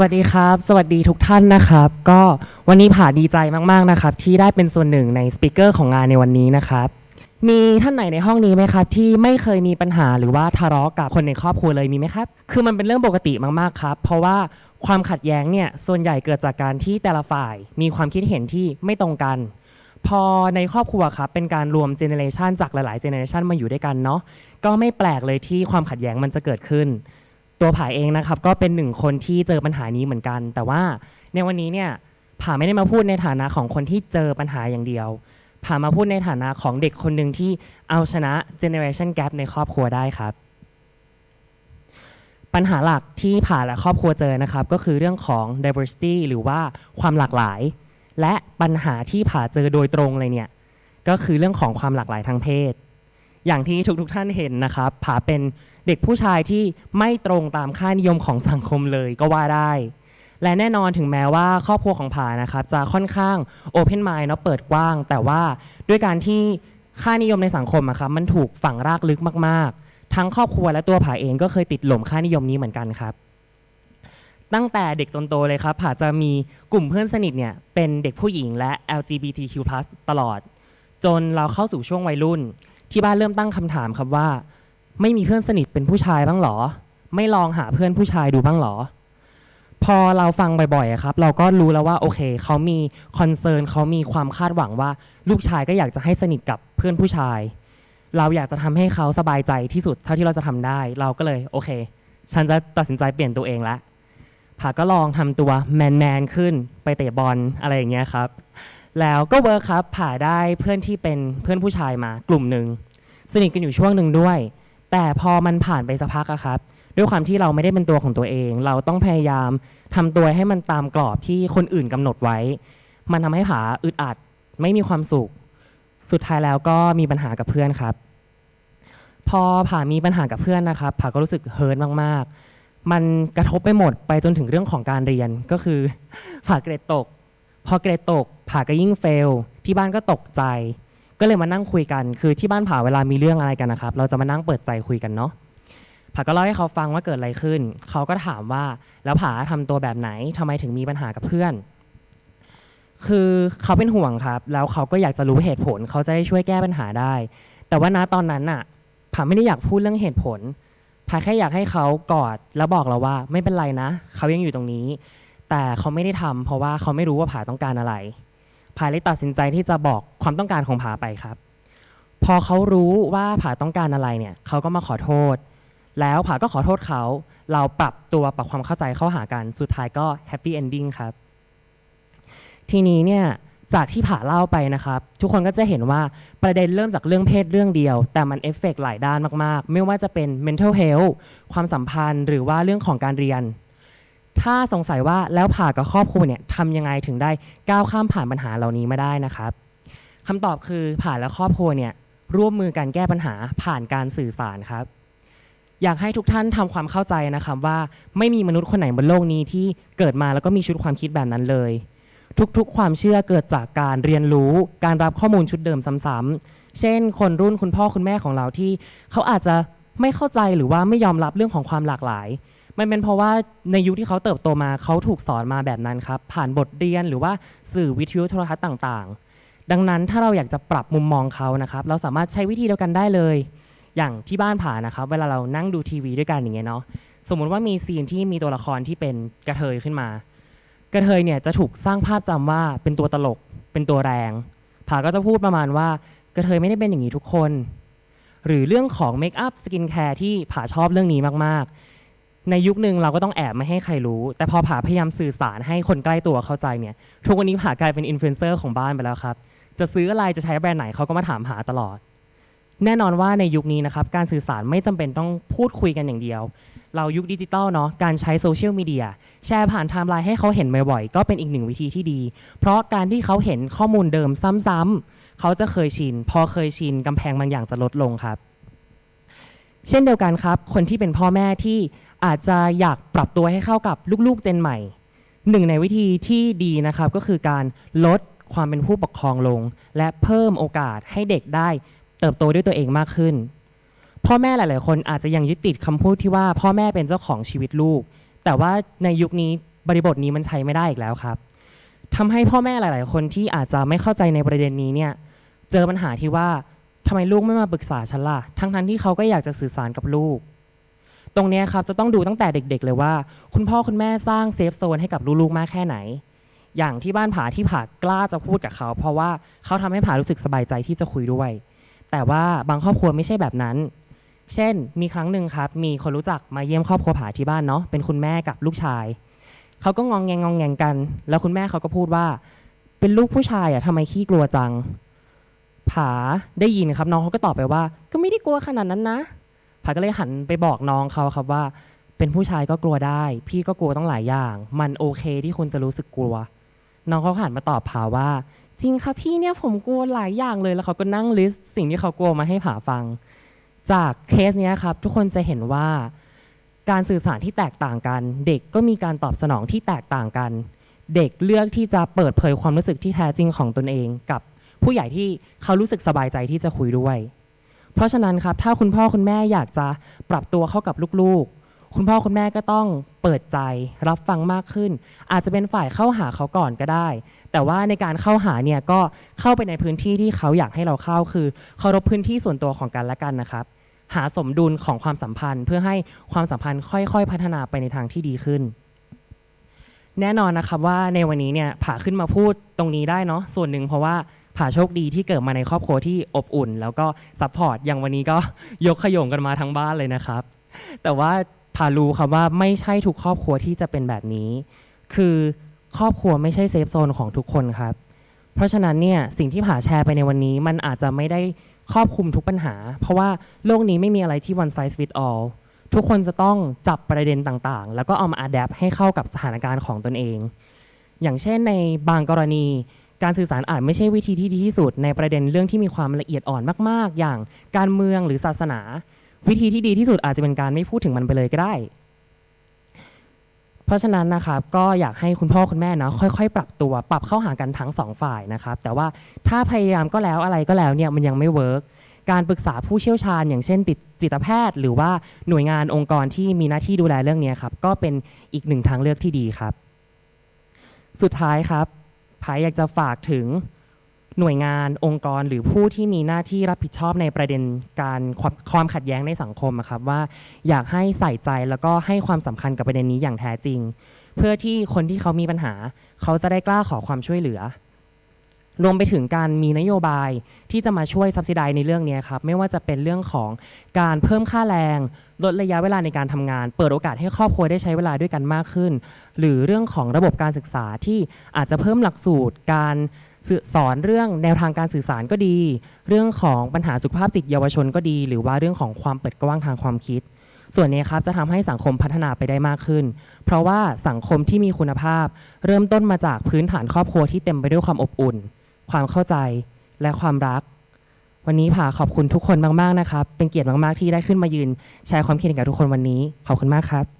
วัสดีครับ สวัสดีทุกท่านนะครับ ก็วันนี้ผ่าดีใจมากๆนะครับ ที่ได้เป็นส่วนหนึ่งในสปิเกอร์ของงานในวันนี้นะครับ มีท่านไหนในห้องนี้ไหมครับ ที่ไม่เคยมีปัญหาหรือว่าทะเลาะกับคนในครอบครัวเลยมีไหมครับ คือมันเป็นเรื่องปกติมากๆครับ เพราะว่าความขัดแย้งเนี่ยส่วนใหญ่เกิดจากการที่แต่ละฝ่าย มีความคิดเห็นที่ไม่ตรงกัน พอในครอบครัวครับเป็นการรวมเจเนเรชันจากหลายๆเจเนเรชันมาอยู่ด้วยกันเนาะก็ไม่แปลกเลยที่ความขัดแย้งมันจะเกิดขึ้น ตัวผาเองนะครับก็เป็นหนึ่งคนที่เจอปัญหานี้เหมือนกัน แต่ว่าในวันนี้เนี่ยผาไม่ได้มาพูดในฐานะของคนที่เจอปัญหาอย่างเดียวผามาพูดในฐานะของเด็กคนหนึ่งที่เอาชนะ generation gap ในครอบครัวได้ครับ ปัญหาหลักที่ผ่าและครอบครัวเจอนะครับ ก็คือเรื่องของ diversity หรือว่าความหลากหลาย และปัญหาที่ผ่าเจอโดยตรงเลยเนี่ยก็คือเรื่องของความหลากหลายทางเพศ อย่างที่ทุกๆท่านเห็นนะครับผาเป็นเด็กผู้ชายที่ไม่ตรงตามค่านิยมของสังคมเลยก็ว่าได้ และแน่นอนถึงแม้ว่าครอบครัวของผานะครับ จะค่อนข้างโอเพนไมล์เนาะเปิดกว้าง แต่ว่าด้วยการที่ค่านิยมในสังคมอะครับมันถูกฝังรากลึกมากๆ ทั้งครอบครัวและตัวผาเองก็เคยติดหล่มค่านิยมนี้เหมือนกันครับ ตั้งแต่เด็กจนโตเลยครับผาจะมีกลุ่มเพื่อนสนิทเนี่ยเป็นเด็กผู้หญิงและ LGBTQ+ ตลอด จนเราเข้าสู่ช่วงวัยรุ่น ที่บ้านเริ่มตั้งคำถามครับว่า ไม่มีเพื่อนสนิทเป็นผู้ชายบ้างหรอ ไม่ลองหาเพื่อนผู้ชายดูบ้างหรอ พอเราฟังบ่อยๆครับ เราก็รู้แล้วว่าโอเคเขามีคอนเซิร์นเขามีความคาดหวังว่า ลูกชายก็อยากจะให้สนิทกับเพื่อนผู้ชาย เราอยากจะทำให้เขาสบายใจที่สุดเท่าที่เราจะทำได้ เราก็เลยโอเค ฉันจะตัดสินใจเปลี่ยนตัวเองละผาก็ลองทำตัวแมนๆขึ้นไปเตะบอลอะไรอย่างเงี้ยครับ แล้วก็เวิร์คครับผ่าได้เพื่อนที่เป็นเพื่อนผู้ชายมากลุ่มหนึ่งสนิทกันอยู่ช่วงหนึ่งด้วย แต่พอมันผ่านไปสักพักอะครับ ด้วยความที่เราไม่ได้เป็นตัวของตัวเอง เราต้องพยายามทำตัวให้มันตามกรอบที่คนอื่นกำหนดไว้ มันทำให้ผาอึดอัดไม่มีความสุข สุดท้ายแล้วก็มีปัญหากับเพื่อนครับ พอผามีปัญหากับเพื่อนนะครับผาก็รู้สึกเฮิร์ตมากๆ มันกระทบไปหมดไปจนถึงเรื่องของการเรียนก็คือผาเกรดตก พอเกรดตกผ่าก็ยิ่งเฟล ที่บ้านก็ตกใจ ก็เลยมานั่งคุยกัน คือที่บ้านผ่าเวลามีเรื่องอะไรกันนะครับ เราจะมานั่งเปิดใจคุยกันเนาะผาก็เล่าให้เขาฟังว่าเกิดอะไรขึ้น เขาก็ถามว่าแล้วผาทำตัวแบบไหนทำไมถึงมีปัญหากับเพื่อน คือเขาเป็นห่วงครับ แล้วเขาก็อยากจะรู้เหตุผล เขาจะได้ช่วยแก้ปัญหาได้ แต่ว่าณตอนนั้นน่ะผาไม่ได้อยากพูดเรื่องเหตุผลผาแค่อยากให้เขากอดแล้วบอกเราว่า ไม่เป็นไรนะ เขายังอยู่ตรงนี้ แต่เขาไม่ได้ทำเพราะว่าเขาไม่รู้ว่าผาต้องการอะไรผาเลยตัดสินใจที่จะบอกความต้องการของผาไปครับ พอเขารู้ว่าผาต้องการอะไรเนี่ยเขาก็มาขอโทษ แล้วผาก็ขอโทษเขาเราปรับตัวปรับความเข้าใจเข้าหากันสุดท้ายก็แฮปปี้เอนดิ้งครับ ทีนี้เนี่ยจากที่ผ่าเล่าไปนะครับ ทุกคนก็จะเห็นว่าประเด็นเริ่มจากเรื่องเพศเรื่องเดียว แต่มันเอฟเฟกต์หลายด้านมาก ๆ ไม่ว่าจะเป็น mental health ความสัมพันธ์ หรือว่าเรื่องของการเรียน ถ้าสงสัยว่าแล้วผ่ากับครอบครัวเนี่ยทำยังไงถึงได้ก้าวข้ามผ่านปัญหาเหล่านี้มาได้นะครับคำตอบคือผ่าและครอบครัวเนี่ยร่วมมือกันแก้ปัญหาผ่านการสื่อสารครับ อยากให้ทุกท่านทำความเข้าใจนะครับว่าไม่มีมนุษย์คนไหนบนโลกนี้ที่เกิดมาแล้วก็มีชุดความคิดแบบนั้นเลย ทุกๆ ความเชื่อเกิดจากการเรียนรู้ การรับข้อมูลชุดเดิมซ้ำๆเช่น คนรุ่นคุณพ่อคุณแม่ของเราที่ เขาอาจจะไม่เข้าใจหรือว่าไม่ยอมรับเรื่องของความหลากหลาย มันเป็นเพราะว่าในยุคที่เขาเติบโตมาเขาถูกสอนมาแบบนั้นครับ ผ่านบทเรียนหรือว่าสื่อวิทยุโทรทัศน์ต่างๆ ดังนั้นถ้าเราอยากจะปรับมุมมองเขานะครับ เราสามารถใช้วิธีเดียวกันได้เลย อย่างที่บ้านผ่านะครับ เวลาเรานั่งดูทีวีด้วยกันอย่างเงี้ยเนาะสมมุติว่ามีซีนที่มีตัวละครที่เป็นกระเทยขึ้นมา กระเทยเนี่ยจะถูกสร้างภาพจำว่าเป็นตัวตลก เป็นตัวแรง ผ่าก็จะพูดประมาณว่ากระเทยไม่ได้เป็นอย่างนี้ทุกคน หรือเรื่องของเมคอัพสกินแคร์ที่ผ่าชอบเรื่องนี้มากๆ ในยุคหนึ่งเราก็ต้องแอบไม่ให้ใครรู้ แต่พอผาพยายามสื่อสารให้คนใกล้ตัวเข้าใจเนี่ย ทุกวันนี้ผากลายเป็นอินฟลูเอนเซอร์ของบ้านไปแล้วครับ จะซื้ออะไรจะใช้แบรนด์ไหนเขาก็มาถามหาตลอด แน่นอนว่าในยุคนี้นะครับ การสื่อสารไม่จำเป็นต้องพูดคุยกันอย่างเดียว เรายุคดิจิตอลเนาะ การใช้โซเชียลมีเดียแชร์ผ่านไทม์ไลน์ให้เขาเห็นบ่อยๆ ก็เป็นอีกหนึ่งวิธีที่ดี เพราะการที่เขาเห็นข้อมูลเดิมซ้ำๆเขาจะเคยชิน พอเคยชินกำแพงบางอย่างจะลดลงครับ เช่นเดียวกันครับ คนที่เป็นพ่อแม่ที่ อาจจะอยากปรับตัวให้เข้ากับลูกๆเจนใหม่หนึ่งในวิธีที่ดีนะครับก็คือการลดความเป็นผู้ปกครองลง และเพิ่มโอกาสให้เด็กได้เติบโตด้วยตัวเองมากขึ้น พ่อแม่หลาย ๆ คนอาจจะยังยึดติดคำพูดที่ว่าพ่อแม่เป็นเจ้าของชีวิตลูก แต่ว่าในยุคนี้บริบทนี้มันใช้ไม่ได้อีกแล้วครับทำให้พ่อแม่หลาย ๆ คนที่อาจจะไม่เข้าใจในประเด็นนี้เนี่ยเจอปัญหาที่ว่าทำไมลูกไม่มาปรึกษาฉันล่ะทั้งๆที่เขาก็อยากจะสื่อสารกับลูก ตรงนี้ครับจะต้องดูตั้งแต่เด็กๆเลยว่า คุณพ่อคุณแม่สร้างเซฟโซนให้กับลูกๆมากแค่ไหน อย่างที่บ้านผาที่ผากล้าจะพูดกับเขา เพราะว่าเขาทำให้ผารู้สึกสบายใจที่จะคุยด้วย แต่ว่าบางครอบครัวไม่ใช่แบบนั้น เช่น มีครั้งหนึ่งครับ มีคนรู้จักมาเยี่ยมครอบครัวผาที่บ้านเนาะเป็นคุณแม่กับลูกชายเขาก็งองแงงงองแงงกัน แล้วคุณแม่เขาก็พูดว่า เป็นลูกผู้ชายอะทำไมขี้กลัวจัง ผาได้ยินครับน้องเขาก็ตอบไปว่า ก็ไม่ได้กลัวขนาดนั้นนะ ผาก็เลยหันไปบอกน้องเขาครับว่า เป็นผู้ชายก็กลัวได้ พี่ก็กลัวต้องหลายอย่าง มันโอเคที่คุณจะรู้สึกกลัว น้องเขาหันมาตอบผาว่า จริงค่ะพี่เนี่ยผมกลัวหลายอย่างเลยแล้วเขาก็นั่งลิสต์สิ่งที่เขากลัวมาให้ผาฟัง จากเคสนี้ครับ ทุกคนจะเห็นว่า การสื่อสารที่แตกต่างกัน เด็กก็มีการตอบสนองที่แตกต่างกัน เด็กเลือกที่จะเปิดเผยความรู้สึกที่แท้จริงของตนเองกับผู้ใหญ่ที่เขารู้สึกสบายใจที่จะคุยด้วย ราะฉะนั้นครับถ้าคุณพ่อคุณแม่อยากจะปรับตัวเข้ากับลูกๆ คุณพ่อคุณแม่ก็ต้องเปิดใจรับฟังมากขึ้น อาจจะเป็นฝ่ายเข้าหาเขาก่อนก็ได้ แต่ว่าในการเข้าหาเนี่ยก็เข้าไปในพื้นที่ที่เขาอยากให้เราเข้าคือเคารพพื้นที่ส่วนตัวของกันและกันนะครับ หาสมดุลของความสัมพันธ์เพื่อให้ความสัมพันธ์ค่อยๆ พัฒนาไปในทางที่ดีขึ้นแน่นอนนะครับว่าในวันนี้เนี่ยผ่าขึ้นมาพูดตรงนี้ได้เนาะส่วนหนึ่งเพราะว่า ผ่าโชคดีที่เกิดมาในครอบครัวที่อบอุ่น แล้วก็ซัพพอร์ตอย่างวันนี้ก็ยกขยงกันมาทั้งบ้านเลยนะครับ แต่ว่าผ่ารู้ครับว่าไม่ใช่ทุกครอบครัวที่จะเป็นแบบนี้ คือครอบครัวไม่ใช่เซฟโซนของทุกคนครับ เพราะฉะนั้นเนี่ยสิ่งที่ผ่าแชร์ไปในวันนี้ มันอาจจะไม่ได้ครอบคลุมทุกปัญหา เพราะว่าโลกนี้ไม่มีอะไรที่ one size fit all ทุกคนจะต้องจับประเด็นต่างๆ แล้วก็เอามา adapt ให้เข้ากับสถานการณ์ของตนเอง อย่างเช่นในบางกรณี การสื่อสารอาจไม่ใช่วิธีที่ดีที่สุด ในประเด็นเรื่องที่มีความละเอียดอ่อนมาก ๆ อย่างการเมืองหรือศาสนา วิธีที่ดีที่สุดอาจจะเป็นการไม่พูดถึงมันไปเลยก็ได้ เพราะฉะนั้นนะครับก็อยากให้คุณพ่อคุณแม่เนาะค่อย ๆ ปรับตัวปรับเข้าหากันทั้งสองฝ่ายนะครับแต่ว่าถ้าพยายามก็แล้วอะไรก็แล้วเนี่ยมันยังไม่เวิร์กการปรึกษาผู้เชี่ยวชาญ อย่างเช่นติดจิตแพทย์ หรือว่าหน่วยงานองค์กรที่มีหน้าที่ดูแลเรื่องนี้ครับก็เป็นอีกหนึ่งทางเลือกที่ดีครับ สุดท้ายครับ พายอยากจะฝากถึงหน่วยงานองค์กรหรือผู้ที่มีหน้าที่รับผิดชอบในประเด็นการความความขัดแย้งในสังคมอะครับว่าอยากให้ใส่ใจแล้วก็ให้ความสำคัญกับประเด็นนี้อย่างแท้จริง เพื่อที่คนที่เขามีปัญหา เขาจะได้กล้าขอความช่วยเหลือ รวมไปถึงการมีนโยบายที่จะมาช่วยซับซิไดในเรื่องนี้ครับ ไม่ว่าจะเป็นเรื่องของการเพิ่มค่าแรง ลดระยะเวลาในการทำงาน เปิดโอกาสให้ครอบครัวได้ใช้เวลาด้วยกันมากขึ้น หรือเรื่องของระบบการศึกษาที่อาจจะเพิ่มหลักสูตรการสื่อสอนเรื่องแนวทางการสื่อสารก็ดี เรื่องของปัญหาสุขภาพจิตเยาวชนก็ดี หรือว่าเรื่องของความเปิดกว้างทางความคิด ส่วนนี้ครับจะทำให้สังคมพัฒนาไปได้มากขึ้น เพราะว่าสังคมที่มีคุณภาพ เริ่มต้นมาจากพื้นฐานครอบครัวที่เต็มไปด้วยความอบอุ่น ความเข้าใจและความรัก วันนี้ผาขอบคุณทุกคนมากๆนะครับ เป็นเกียรติมากๆที่ได้ขึ้นมายืนแชร์ความคิดเห็นกับทุกคนวันนี้ขอบคุณมากครับ